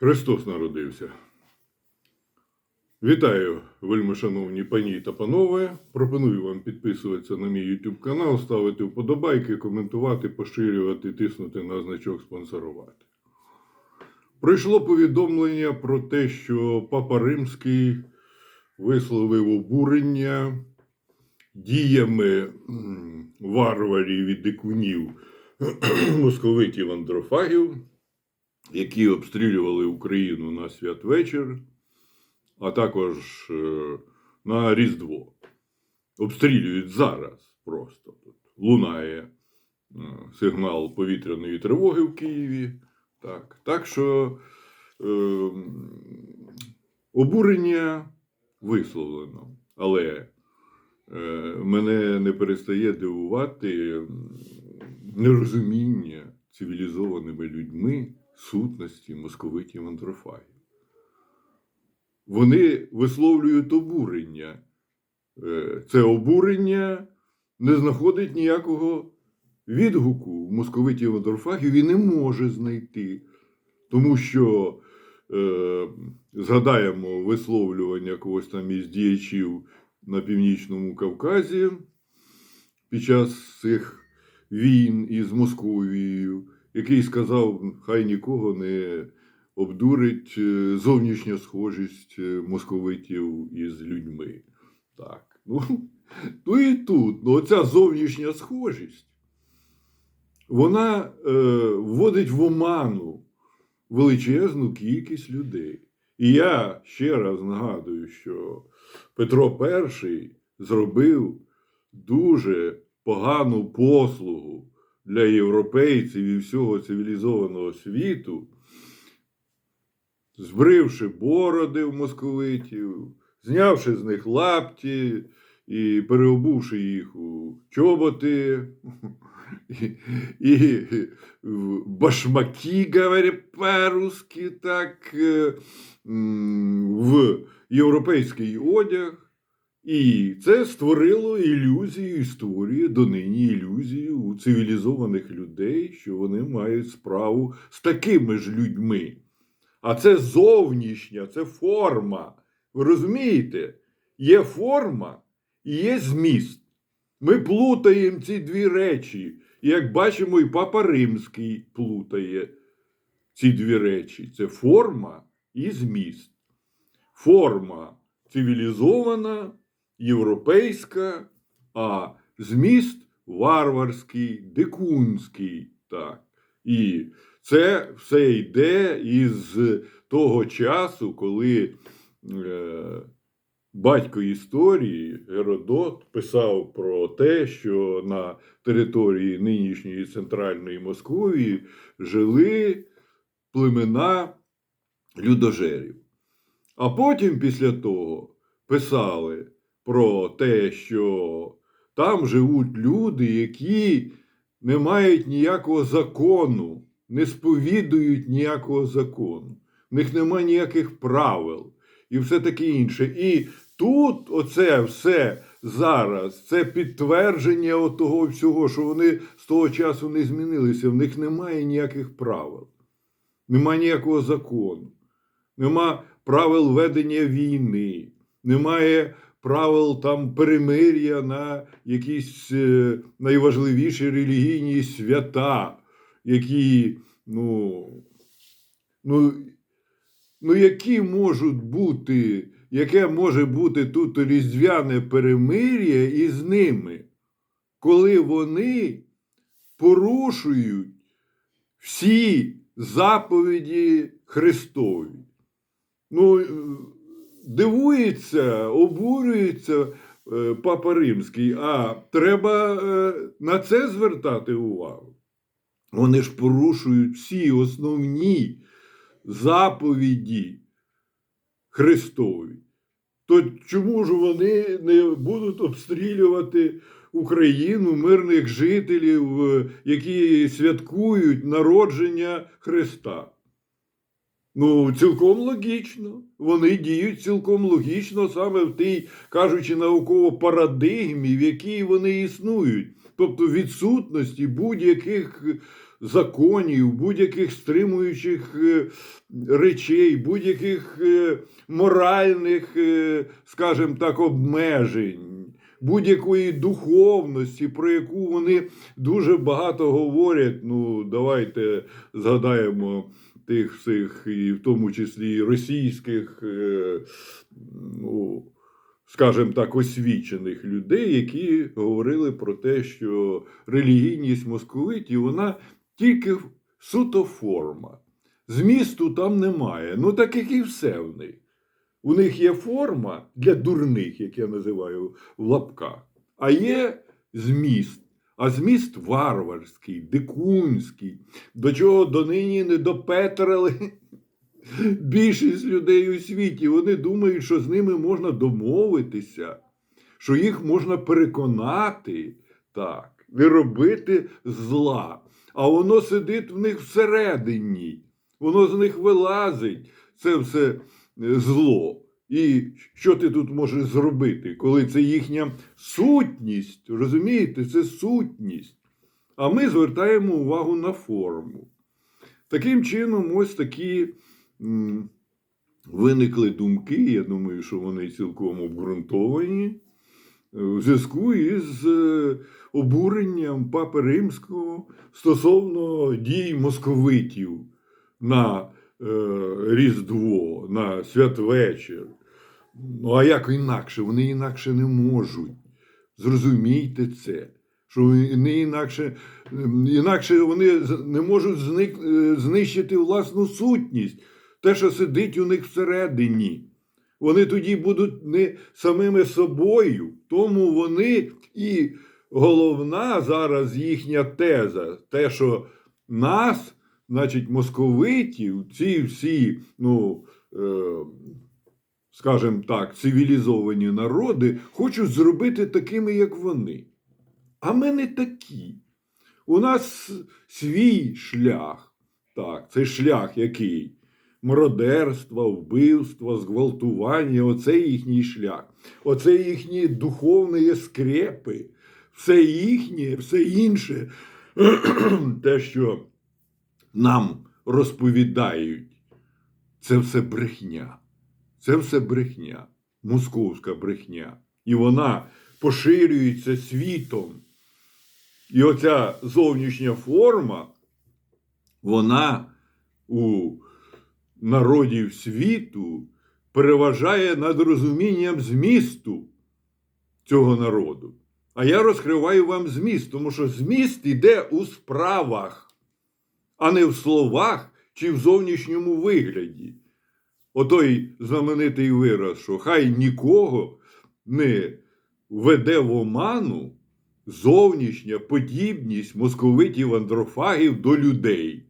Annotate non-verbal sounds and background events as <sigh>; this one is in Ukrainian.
Христос народився. Вітаю, вельмишановні пані та панове. Пропоную вам підписуватися на мій YouTube канал, ставити вподобайки, коментувати, поширювати, тиснути на значок спонсорувати. Прийшло повідомлення про те, що Папа Римський висловив обурення діями варварів і дикунів <clears throat> московитів андрофагів які обстрілювали Україну на святвечір, а також е, на Різдво. Обстрілюють зараз просто тут. Лунає е, сигнал повітряної тривоги в Києві. Так, так що е, обурення висловлено. Але е, мене не перестає дивувати нерозуміння цивілізованими людьми сутності московитів андрофагів. Вони висловлюють обурення. Е, Це обурення не знаходить ніякого відгуку в московитів андрофагів і не може знайти. Тому що е, згадаємо висловлювання когось там із діячів на Північному Кавказі під час цих війн із Московією, який сказав, хай нікого не обдурить е, зовнішня схожість е, московитів із людьми. Так. Ну, <laughs> ну і тут, ну, оця зовнішня схожість, вона е, вводить в оману величезну кількість людей. І я ще раз нагадую, що Петро І зробив дуже погану послугу для європейців і всього цивілізованого світу, збривши бороди в московитів, знявши з них лапті і переобувши їх у чоботи. <laughs> І, і башмаки, по-русски, так, е, в європейський одяг. І це створило ілюзію, і донині ілюзію у цивілізованих людей, що вони мають справу з такими ж людьми. А це зовнішня, це форма. Ви розумієте? Є форма і є зміст. Ми плутаємо ці дві речі. І як бачимо, і Папа Римський плутає ці дві речі: це форма і зміст. Форма цивілізована, європейська, а зміст варварський, дикунський. Так. І це все йде із того часу, коли е, батько історії Геродот писав про те, що на території нинішньої центральної Московії жили племена людожерів. А потім, після того, писали про те, що там живуть люди, які не мають ніякого закону, не сповідують ніякого закону, в них немає ніяких правил і все таке інше. І тут оце все зараз, це підтвердження того всього, що вони з того часу не змінилися, в них немає ніяких правил, немає ніякого закону, нема правил ведення війни, немає правил там перемир'я на якісь е, найважливіші релігійні свята, які, ну, ну, ну, які можуть бути, яке може бути тут різдвяне перемир'я із ними, коли вони порушують всі заповіді Христові. Ну, е, дивується, обурюється е, Папа Римський, а треба е, на це звертати увагу. Вони ж порушують всі основні заповіді Христові. То чому ж вони не будуть обстрілювати Україну, мирних жителів, е, які святкують народження Христа? Ну, цілком логічно. Вони діють цілком логічно саме в тій, кажучи, науково парадигмі, в якій вони існують. Тобто відсутності будь-яких законів, будь-яких стримуючих е, речей, будь-яких е, моральних, е, скажімо так, обмежень, будь-якої духовності, про яку вони дуже багато говорять. Ну, давайте згадаємо тих всіх, і в тому числі російських, е, ну, скажімо так, освічених людей, які говорили про те, що релігійність московитів вона тільки суто форма. Змісту там немає. Ну, так як і все в них. У них є форма для дурних, як я називаю в лапках, а є зміст. А зміст варварський, дикунський, до чого донині не допетрили більшість людей у світі. Вони думають, що з ними можна домовитися, що їх можна переконати, так, не робити зла. А воно сидить в них всередині, воно з них вилазить, це все е, зло. І що ти тут можеш зробити, коли це їхня сутність? Розумієте, це сутність. А ми звертаємо увагу на форму. Таким чином, ось такі м, виникли думки. Я думаю, що вони цілком обґрунтовані в зв'язку із е, обуренням Папи Римського стосовно дій московитів на е, Різдво, на святвечір. Ну, а як інакше? Вони інакше не можуть. Зрозумійте це. Що вони інакше, інакше вони не можуть зник, е, знищити власну сутність, те, що сидить у них всередині. Вони тоді будуть не самими собою, тому вони і головна зараз їхня теза, те, що нас, значить, московитів, ці всі, ну, е, скажімо так, цивілізовані народи хочуть зробити такими, як вони. А ми не такі. У нас свій шлях. Так, це шлях який? Мародерства, вбивства, зґвалтування оце їхній шлях. Оце їхні духовні скрепи. Все їхнє, все інше, <clears throat> те, що нам розповідають, це все брехня. Це все брехня, московська брехня. І вона поширюється світом. І оця зовнішня форма, вона у народів світу переважає над розумінням змісту цього народу. А я розкриваю вам зміст, тому що зміст іде у справах, а не в словах чи в зовнішньому вигляді. Отой знаменитий вираз, що хай нікого не веде в оману зовнішня подібність московитів андрофагів до людей.